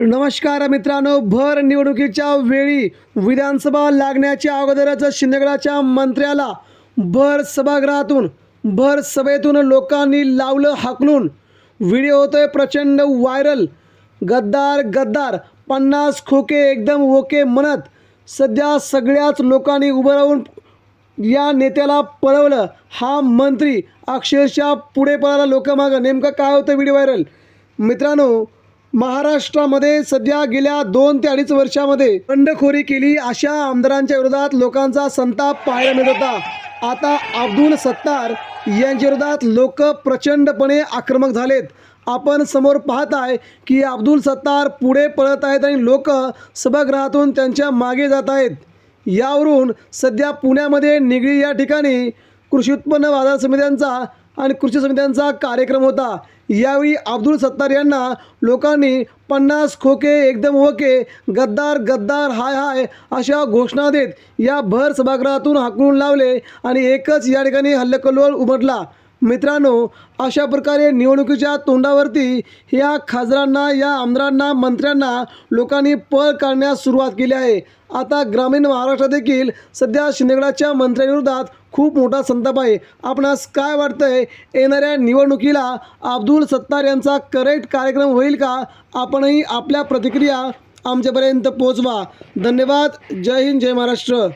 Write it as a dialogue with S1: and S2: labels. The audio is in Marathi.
S1: नमस्कार मित्रांनो भर निवडणुकीच्या वेळी विधानसभा लागण्याच्या अगोदरच शिंदेगडाच्या मंत्र्याला भर सभागृहातून भर सभेतून लोकांनी लावलं हाकलून. व्हिडिओ होतोय प्रचंड व्हायरल. गद्दार गद्दार पन्नास खोके एकदम ओके म्हणत सध्या सगळ्याच लोकांनी उभं राहून या नेत्याला पळवलं. हा मंत्री अक्षरशः पुढे पळाला लोकमागं. नेमकं काय होतं व्हिडिओ व्हायरल? मित्रांनो महाराष्ट्रामध्ये सध्या गेल्या दोन ते अडीच वर्षामध्ये बंडखोरी केली. अशा आमदारांच्या विरोधात लोकांचा संताप पाहायला मिळत होता. आता अब्दुल सत्तार यांच्या विरोधात लोक प्रचंडपणे आक्रमक झालेत. आपण समोर पाहत आहे की अब्दुल सत्तार पुढे पळत आहेत आणि लोक सभागृहातून त्यांच्या मागे जात आहेत. यावरून सध्या पुण्यामध्ये निगडी या ठिकाणी कृषी उत्पन्न बाजार समित्यांचा आणि कृषी समित्यांचा कार्यक्रम होता. यावेळी अब्दुल सत्तार यांना लोकांनी पन्नास खोके एकदम ओके गद्दार गद्दार हाय हाय अशा घोषणा देत या भर सभागृहातून हाकलून लावले आणि एकच या ठिकाणी हल्लकल्लोळ उमटला. मित्रांनो अशा प्रकारे निवडणुकीच्या तोंडावरती या खासदारांना या आमदारांना मंत्र्यांना लोकांनी पळ काढण्यास सुरुवात केली आहे. आता ग्रामीण महाराष्ट्रात देखील सध्या शिंदेगडाच्या मंत्र्यांविरोधात खूप मोठा संताप आहे. आपणास काय वाटतंय? येणाऱ्या निवडणुकीला अब्दुल सत्तार यांचा करेक्ट कार्यक्रम होईल का? आपणही आपल्या प्रतिक्रिया आमच्यापर्यंत पोहोचवा. धन्यवाद. जय हिंद जय महाराष्ट्र.